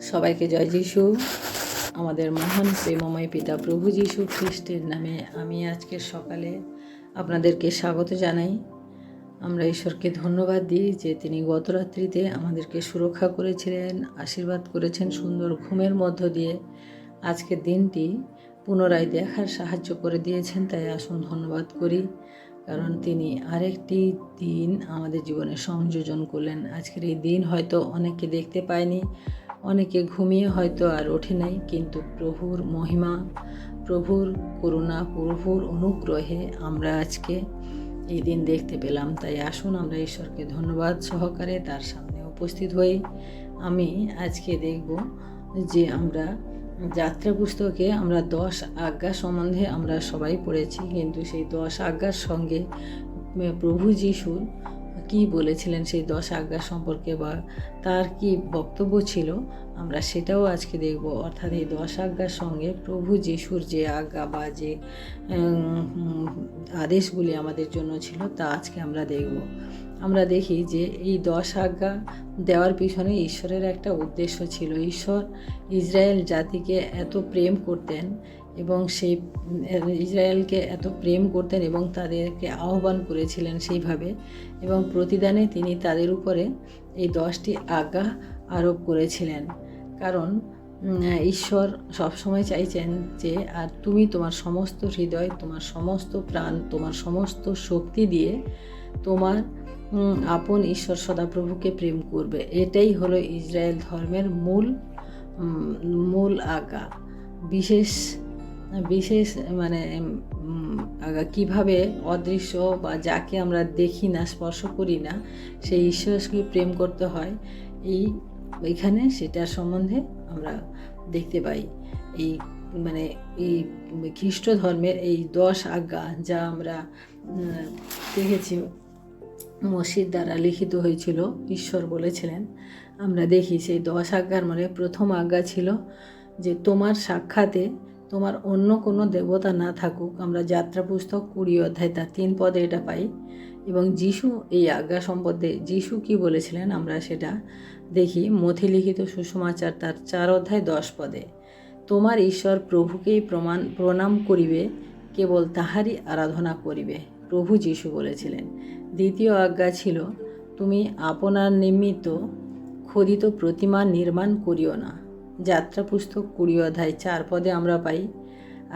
সবাইকে জয় যিশু। আমাদের মহান প্রেমময় পিতা প্রভু যিশু খ্রিস্টের নামে আমি আজকের সকালে আপনাদেরকে স্বাগত জানাই। আমরা ঈশ্বরকে ধন্যবাদ দিই যে তিনি গত রাত্রিতে আমাদেরকে সুরক্ষা করেছিলেন, আশীর্বাদ করেছেন সুন্দর ঘুমের মধ্য দিয়ে। আজকের দিনটি পুনরায় দেখার সাহায্য করে দিয়েছেন, তাই আসুন ধন্যবাদ করি। কারণ তিনি আরেকটি দিন আমাদের জীবনে সংযোজন করলেন। আজকের এই দিন হয়তো অনেকে দেখতে পায়নি অনেকে ঘুমিয়ে হয়তো আর ওঠে নাই, কিন্তু প্রভুর মহিমা, প্রভুর করুণা, প্রভুর অনুগ্রহে আমরা আজকে এই দিন দেখতে পেলাম। তাই আসুন আমরা ঈশ্বরকে ধন্যবাদ সহকারে তার সামনে উপস্থিত হই। আমি আজকে দেখব যে আমরা যাত্রা পুস্তকে আমরা দশ আজ্ঞা সম্বন্ধে আমরা সবাই পড়েছি, কিন্তু সেই দশ আজ্ঞার সঙ্গে প্রভু যিশুর কি বলেছিলেন সেই দশ আজ্ঞা সম্পর্কে বা তার কি বক্তব্য ছিল, আমরা সেটাও আজকে দেখব। অর্থাৎ এই দশ আজ্ঞার সঙ্গে প্রভু যিশুর যে আজ্ঞা বা যে আদেশগুলি আমাদের জন্য ছিল, তা আজকে আমরা দেখব। আমরা দেখি যে এই দশ আজ্ঞা দেওয়ার পিছনে ঈশ্বরের একটা উদ্দেশ্য ছিল। ঈশ্বর ইসরায়েল জাতিকে এত প্রেম করতেন এবং সেই ইসরায়েলকে এত প্রেম করতেন এবং তাদেরকে আহ্বান করেছিলেন সেইভাবে এবং প্রতিদানে তিনি তাদের উপরে এই দশটি আজ্ঞা আরোপ করেছিলেন। কারণ ঈশ্বর সবসময় চাইছেন যে, আর তুমি তোমার সমস্ত হৃদয়, তোমার সমস্ত প্রাণ, তোমার সমস্ত শক্তি দিয়ে তোমার আপন ঈশ্বর সদাপ্রভুকে প্রেম করবে। এটাই হলো ইসরায়েল ধর্মের মূল মূল আজ্ঞা। বিশেষ বিশেষ মানে কীভাবে অদৃশ্য বা যাকে আমরা দেখি না, স্পর্শ করি না, সেই ঈশ্বরকে প্রেম করতে হয়, এই, এখানে সেটার সম্বন্ধে আমরা দেখতে পাই। এই মানে এই খ্রিস্ট ধর্মের এই দশ আজ্ঞা যা আমরা দেখেছি, মসজিদ দ্বারা লিখিত হয়েছিল, ঈশ্বর বলেছিলেন, আমরা দেখি সেই দশ আজ্ঞার মানে প্রথম আজ্ঞা ছিল যে তোমার সাক্ষাতে তোমার অন্য কোনো দেবতা না থাকুক, আমরা যাত্রা পুস্তক কুড়ি অধ্যায় তার তিন পদে এটা পাই। এবং যিশু এই আজ্ঞা সম্বন্ধে যিশু কি বলেছিলেন আমরা সেটা দেখি। মথি লিখিত সুসমাচার তার চার অধ্যায় দশ পদে, তোমার ঈশ্বর প্রভুকেই প্রমাণ, প্রণাম করিবে, কেবল তাহারই আরাধনা করিবে। প্রভু যিশু বলেছিলেন। দ্বিতীয় আজ্ঞা ছিল, তুমি আপনার নিমিত্ত খোদিত প্রতিমা নির্মাণ করিও না। যাত্রা পুস্তক কুড়ি অধ্যায় চার পদে আমরা পাই,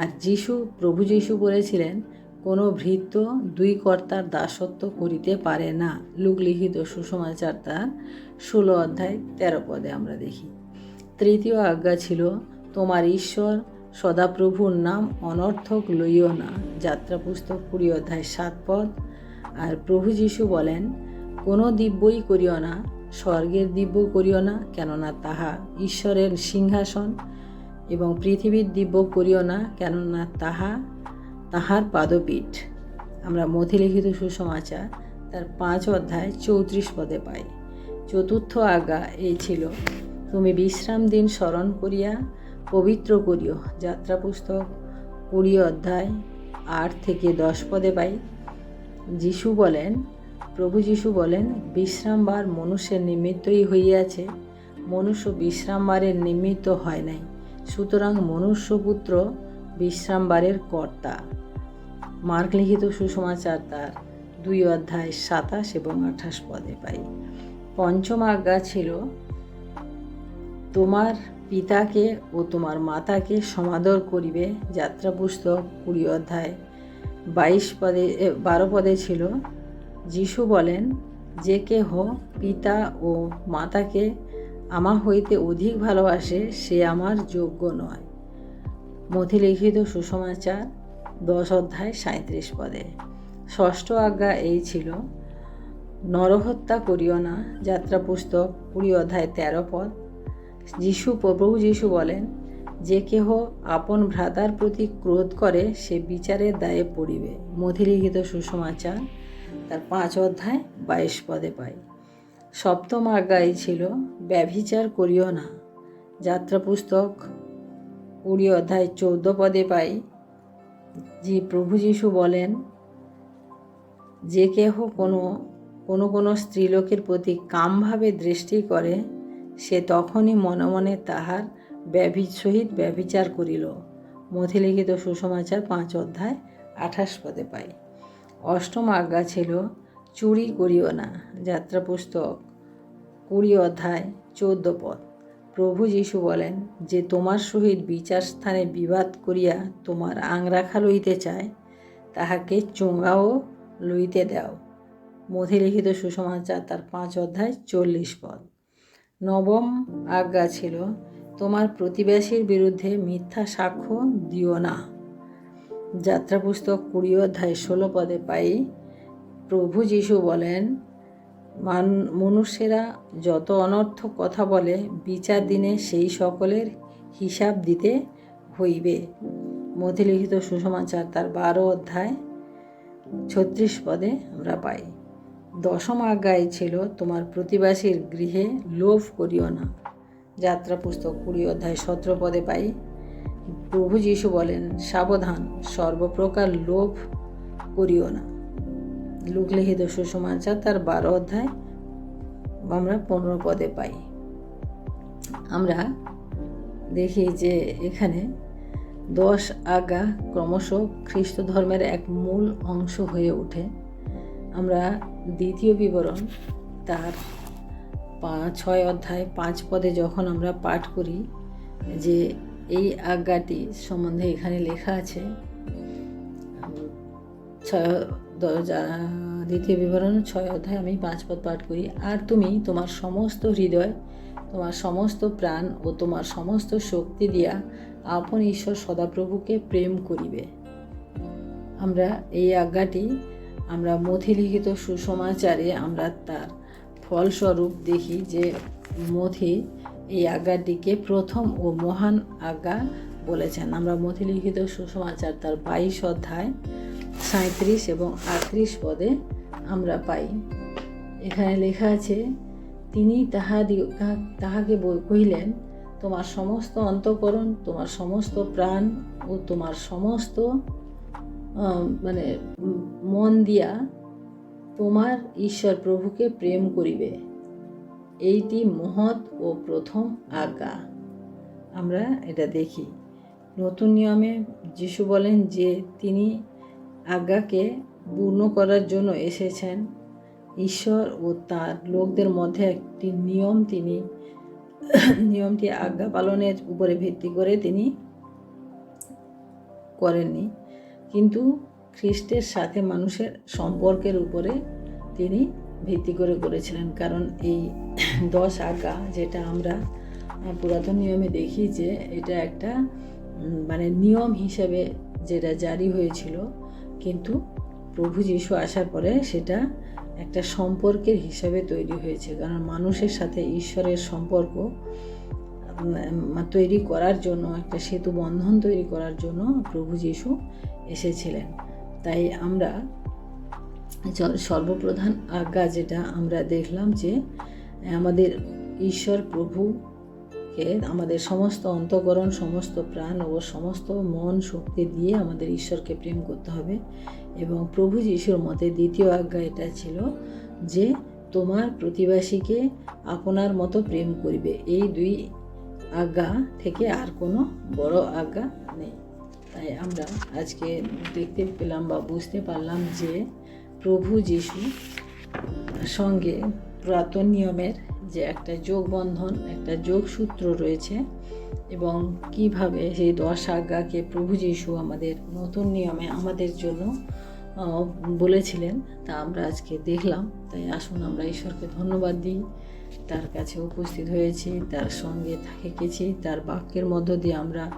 আর যিশু, প্রভু যিশু বলেছিলেন, কোনো ভৃত্য দুই কর্তার দাসত্ব করিতে পারে না। লুক লিখিত সুসমাচার তার ষোলো অধ্যায় তেরো পদে আমরা দেখি, তৃতীয় আজ্ঞা ছিল, তোমার ঈশ্বর সদাপ্রভুর নাম অনর্থক লইও না। যাত্রা পুস্তক কুড়ি অধ্যায় সাত পদ, আর প্রভু যিশু বলেন, কোনো দিব্যই করিও না স্বর্গের দিব্য করিও না, কেননা তাহা ঈশ্বরের সিংহাসন, এবং পৃথিবীর দিব্য করিও না, কেননা তাহা তাহার পাদপীঠ। আমরা মথিলিখিত সুসমাচার তার পাঁচ অধ্যায় চৌত্রিশ পদে পাই। চতুর্থ আজ্ঞা এই ছিল, তুমি বিশ্রাম দিন স্মরণ করিয়া পবিত্র করিও। যাত্রা পুস্তক কুড়ি অধ্যায় আট থেকে দশ পদে পাই। যিশু বলেন প্রভু যিশু বলেন বিশ্রামবার মনুষ্যের নিমিত্তই হইয়াছে। মনুষ্য বিশ্রামবারের নিমিত্ত হয় নাই। সুতরাং মনুষ্যপুত্র বিশ্রামবারের কর্তা। মার্ক লিখিত সুসমাচার তার দুই অধ্যায় সাতাশ এবং আঠাশ পদে পাই। পঞ্চম আজ্ঞা ছিল, তোমার পিতাকে ও তোমার মাতাকে সমাদর করিবে। যাত্রা পুস্তক কুড়ি অধ্যায় বাইশ পদে বারো পদে ছিল যিশু বলেন, যে কেহ পিতা ও মাতাকে আমা হইতে অধিক ভালোবাসে, সে আমার যোগ্য নয়। মথিলিখিত সুসমাচার, দশ অধ্যায় সাঁত্রিশ পদে। ষষ্ঠ আজ্ঞা এই ছিল, নরহত্যা করিও না। যাত্রা পুস্তক কুড়ি অধ্যায় তেরো পদ। যিশু, প্রভু যিশু বলেন, যে কেহ আপন ভ্রাতার প্রতি ক্রোধ করে, সে বিচারের দায়ে পড়িবে। মধিলিখিত সুসমাচার তার পাঁচ অধ্যায় বাইশ পদে পাই। সপ্তম আজ্ঞায় ছিল, ব্যভিচার করিও না। যাত্রা পুস্তক কুড়ি অধ্যায় চৌদ্দ পদে পাই। যে প্রভু যিশু বলেন, যে কেহ কোনো কোনো কোনো স্ত্রীলোকের প্রতি কামভাবে দৃষ্টি করে, সে তখনই মনে মনে তাহার ব্যভি সহিত ব্যভিচার করিল। মথিলিখিত সুসমাচার পাঁচ অধ্যায় আঠাশ পদে পাই। অষ্টম আজ্ঞা ছিল, চুরি করিও না। যাত্রা পুস্তক, কুড়ি অধ্যায়, চৌদ্দ পদ। প্রভু যীশু বলেন, যে তোমার সহিত বিচার স্থানে বিবাদ করিয়া তোমার আংরাখা লইতে চায়, তাহাকে চোঙাও লইতে দাও। মধিলিখিত সুসমাচার তার পাঁচ অধ্যায়, চল্লিশ পদ। নবম আজ্ঞা ছিল, তোমার প্রতিবেশীর বিরুদ্ধে মিথ্যা সাক্ষ্য দিও না। যাত্রা পুস্তক কুড়ি অধ্যায় ষোলো পদে পাই। প্রভু যীশু বলেন, মান, মনুষ্যেরা যত অনর্থ কথা বলে, বিচার দিনে সেই সকলের হিসাব দিতে হইবে। মধিলিখিত সুসমাচার তার বারো অধ্যায় ছত্রিশ পদে আমরা পাই। দশম আজ্ঞায় ছিল, তোমার প্রতিবাসীর গৃহে লোভ করিও না। যাত্রা পুস্তক কুড়ি অধ্যায় সতেরো পদে পাই। প্রভু যীশু বলেন, সাবধান, সর্বপ্রকার লোভ করিও না। লোকলিখিত সুসমাচার তার বারো অধ্যায় আমরা পনেরো পদে পাই। আমরা দেখি যে এখানে দশ আজ্ঞা ক্রমশ খ্রিস্ট ধর্মের এক মূল অংশ হয়ে ওঠে। আমরা দ্বিতীয় বিবরণ তার পা- ছয় অধ্যায় পাঁচ পদে যখন আমরা পাঠ করি যে এই আজ্ঞাটি সম্বন্ধে এখানে লেখা আছে। ছয় দ্বিতীয় বিবরণ, ছয় অধ্যায়, আমি পাঁচ পদ পাঠ করি। আর তুমি তোমার সমস্ত হৃদয়, তোমার সমস্ত প্রাণ ও তোমার সমস্ত শক্তি দিয়া আপন ঈশ্বর সদাপ্রভুকে প্রেম করিবে। আমরা এই আজ্ঞাটি আমরা মথিলিখিত সুসমাচারে আমরা তার ফলস্বরূপ দেখি যে মথি এই আজ্ঞাটিকে প্রথম ও মহান আজ্ঞা বলেছেন। আমরা মথিলিখিত সুসমাচার তার বাইশ অধ্যায় সাঁত্রিশ এবং আটত্রিশ পদে আমরা পাই। এখানে লেখা আছে, তিনি তাহাদি তাহাকে কহিলেন, তোমার সমস্ত অন্তঃকরণ, তোমার সমস্ত প্রাণ ও তোমার সমস্ত মানে মন দিয়া তোমার ঈশ্বর প্রভুকে প্রেম করিবে। এইটি মহৎ ও প্রথম আজ্ঞা। আমরা এটা দেখি। নতুন নিয়মে যিশু বলেন যে তিনি আজ্ঞাকে পূর্ণ করার জন্য এসেছেন, ঈশ্বর ও তার লোকদের মধ্যে একটি নিয়ম তিনি, নিয়মটি আজ্ঞা পালনের উপরে ভিত্তি করে তিনি করেননি। কিন্তু খ্রিস্টের সাথে মানুষের সম্পর্কের উপরে তিনি ভিত্তি করে করেছিলেন। কারণ এই দশ আজ্ঞা যেটা আমরা পুরাতন নিয়মে দেখি যে এটা একটা মানে নিয়ম হিসেবে যেটা জারি হয়েছিল, কিন্তু প্রভু যিশু আসার পরে সেটা একটা সম্পর্কের হিসাবে তৈরি হয়েছে। কারণ মানুষের সাথে ঈশ্বরের সম্পর্ক তৈরি করার জন্য, একটা সেতু বন্ধন তৈরি করার জন্য প্রভু যিশু এসেছিলেন। তাই আমরা সর্বপ্রধান আজ্ঞা যেটা আমরা দেখলাম যে, আমাদের ঈশ্বর প্রভুকে আমাদের সমস্ত অন্তকরণ, সমস্ত প্রাণ ও সমস্ত মন শক্তি দিয়ে আমাদের ঈশ্বরকে প্রেম করতে হবে। এবং প্রভু যিশুর মতে দ্বিতীয় আজ্ঞা এটা ছিল যে, তোমার প্রতিবাসীকে আপনার মতো প্রেম করিবে। এই দুই আজ্ঞা থেকে আর কোনো বড় আজ্ঞা নেই। তাই আমরা আজকে দেখতে পেলাম বা বুঝতে পারলাম যে প্রভু যিশু সঙ্গে পুরাতন নিয়মের যে একটা যোগবন্ধন, একটা যোগসূত্র রয়েছে এবং কীভাবে সেই দশ আজ্ঞাকে প্রভু যিশু আমাদের নতুন নিয়মে আমাদের জন্য বলেছিলেন, তা আমরা আজকে দেখলাম। তাই আসুন আমরা ঈশ্বরকে ধন্যবাদ দিই। তার কাছে উপস্থিত হয়েছি, তার সঙ্গে থেকেছি, তার বাক্যের মধ্য দিয়ে আমরা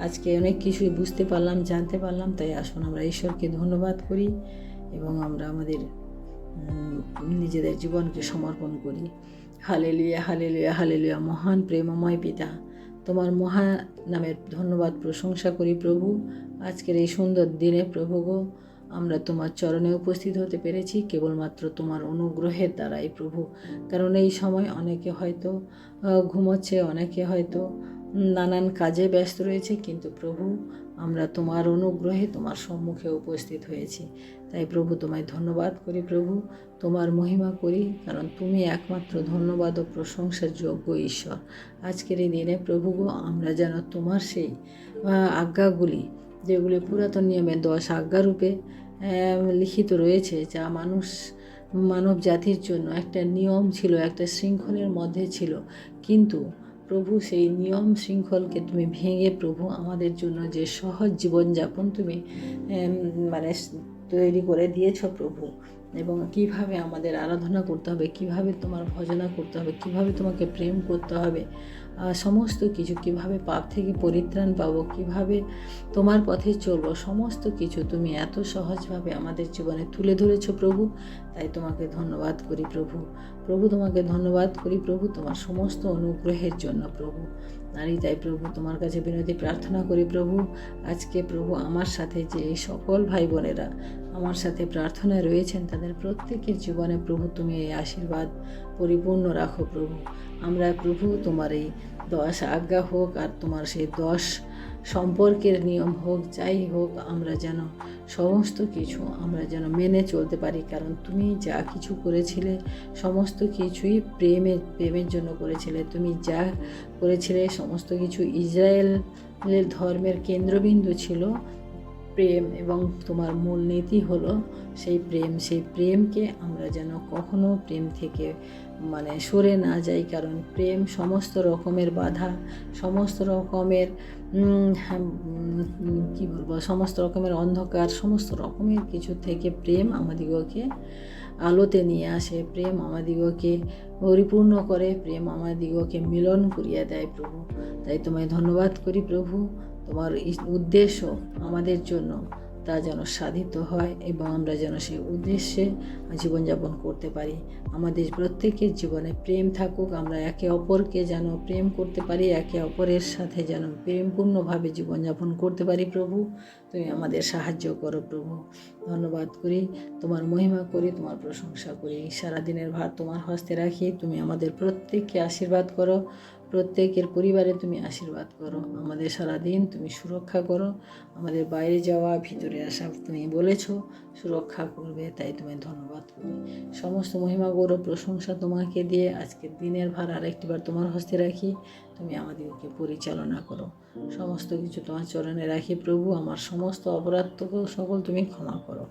আজকে অনেক কিছুই বুঝতে পারলাম, জানতে পারলাম। তাই আসুন আমরা ঈশ্বরকে ধন্যবাদ করি। এবং আমরা আমাদের নিজেদের জীবনকে সমর্পণ করি। হালেলুয়া হালেলুয়া হালেলুয়া, মহান প্রেমময় পিতা, তোমার মহা নামের ধন্যবাদ প্রশংসা করি প্রভু। আজকের এই সুন্দর দিনে প্রভু গো, আমরা তোমার চরণে উপস্থিত হতে পেরেছি, কেবলমাত্র তোমার অনুগ্রহের দ্বারাই প্রভু। কারণ এই সময় অনেকে হয়তো ঘুমোচ্ছে, অনেকে হয়তো নানান কাজে ব্যস্ত রয়েছে, কিন্তু প্রভু, আমরা তোমার অনুগ্রহে তোমার সম্মুখে উপস্থিত হয়েছি। তাই প্রভু তোমায় ধন্যবাদ করি প্রভু। তোমার মহিমা করি, কারণ তুমি একমাত্র ধন্যবাদ ও প্রশংসার যোগ্য ঈশ্বর। আজকের এই দিনে প্রভু আমরা যেন তোমার সেই আজ্ঞাগুলি, যেগুলি পুরাতন নিয়মে দশ আজ্ঞারূপে লিখিত রয়েছে, যা মানুষ, মানব জাতির জন্য একটা নিয়ম ছিল, একটা শৃঙ্খলের মধ্যে ছিল। কিন্তু প্রভু, সেই নিয়ম শৃঙ্খলকে তুমি ভেঙে প্রভু, আমাদের জন্য যে সহজ জীবনযাপন তুমি মানে তৈরি করে দিয়েছ প্রভু। এবং কীভাবে আমাদের আরাধনা করতে হবে, কীভাবে তোমার ভজনা করতে হবে, কীভাবে তোমাকে প্রেম করতে হবে সমস্ত কিছু, কীভাবে পাপ থেকে পরিত্রাণ পাবো, কীভাবে তোমার পথে চলবো, সমস্ত কিছু তুমি এত সহজভাবে আমাদের জীবনে তুলে ধরেছ প্রভু। তাই তোমাকে ধন্যবাদ করি প্রভু। প্রভু, তোমাকে ধন্যবাদ করি প্রভু তোমার সমস্ত অনুগ্রহের জন্য প্রভু। নারী তাই প্রভু, তোমার কাছে বিনতি প্রার্থনা করি প্রভু। আজকে প্রভু আমার সাথে যে সকল ভাই বোনেরা আমার সাথে প্রার্থনায় রয়েছেন, তাদের প্রত্যেকের জীবনে প্রভু তুমি এই আশীর্বাদ পরিপূর্ণ রাখো প্রভু। আমরা প্রভু তোমার এই দশ আজ্ঞা হোক আর তোমার সেই দশ সম্পর্কের নিয়ম হোক, যাই হোক, আমরা যেন সমস্ত কিছু আমরা যেন মেনে চলতে পারি। কারণ তুমি যা কিছু করেছিলে, সমস্ত কিছুই প্রেমের প্রেমের জন্য করেছিলে। তুমি যা করেছিলে, সমস্ত কিছু ইসরায়েলের ধর্মের কেন্দ্রবিন্দু ছিল প্রেম এবং তোমার মূল নীতি হলো সেই প্রেম। সেই প্রেমকে আমরা যেন কখনো প্রেম থেকে মানে সরে না যাই কারণ প্রেম সমস্ত রকমের বাধা সমস্ত রকমের হ্যাঁ, কি বলব সমস্ত রকমের অন্ধকার সমস্ত রকমের কিছু থেকে প্রেম আমাদিগকে আলোতে নিয়ে আসে। প্রেম আমাদিগকে পরিপূর্ণ করে প্রেম আমাদিগকে মিলন করিয়া দেয় প্রভু। তাই তোমায় ধন্যবাদ করি প্রভু। তোমার উদ্দেশ্য আমাদের জন্য তা যেন সাধিত হয় এবং আমরা যেন সেই উদ্দেশ্যে জীবনযাপন করতে পারি। আমাদের প্রত্যেকের জীবনে প্রেম থাকুক, আমরা একে অপরকে যেন প্রেম করতে পারি, একে অপরের সাথে যেন প্রেমপূর্ণভাবে জীবনযাপন করতে পারি প্রভু। তুমি আমাদের সাহায্য করো প্রভু। ধন্যবাদ করি, তোমার মহিমা করি, তোমার প্রশংসা করি। সারাদিনের ভার তোমার হস্তে রাখি, তুমি আমাদের প্রত্যেককে আশীর্বাদ করো। প্রত্যেকের পরিবারে তুমি আশীর্বাদ করো। আমাদের সারাদিন তুমি সুরক্ষা করো। আমাদের বাইরে যাওয়া, ভিতরে আসা তুমি বলেছ, সুরক্ষা করবে, তাই তুমি ধন্যবাদ করি। সমস্ত মহিমা, গৌরব, প্রশংসা তোমাকে দিয়ে আজকের দিনের ভার আরেকটিবার তোমার হস্তে রাখি। তুমি আমাদেরকে পরিচালনা করো। সমস্ত কিছু তোমার চরণে রাখি প্রভু। আমার সমস্ত অপরাধ সকল তুমি ক্ষমা করো।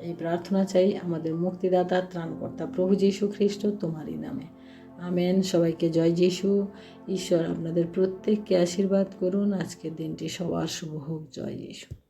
এই প্রার্থনা চাই আমাদের মুক্তিদাতা, ত্রাণকর্তা প্রভু যীশু খ্রিস্ট তোমারই নামে। আমেন। সবাইকে জয় যিশু। ঈশ্বর আপনাদের প্রত্যেককে আশীর্বাদ করুন। আজকের দিনটি সবার শুভ হোক। জয় যিশু।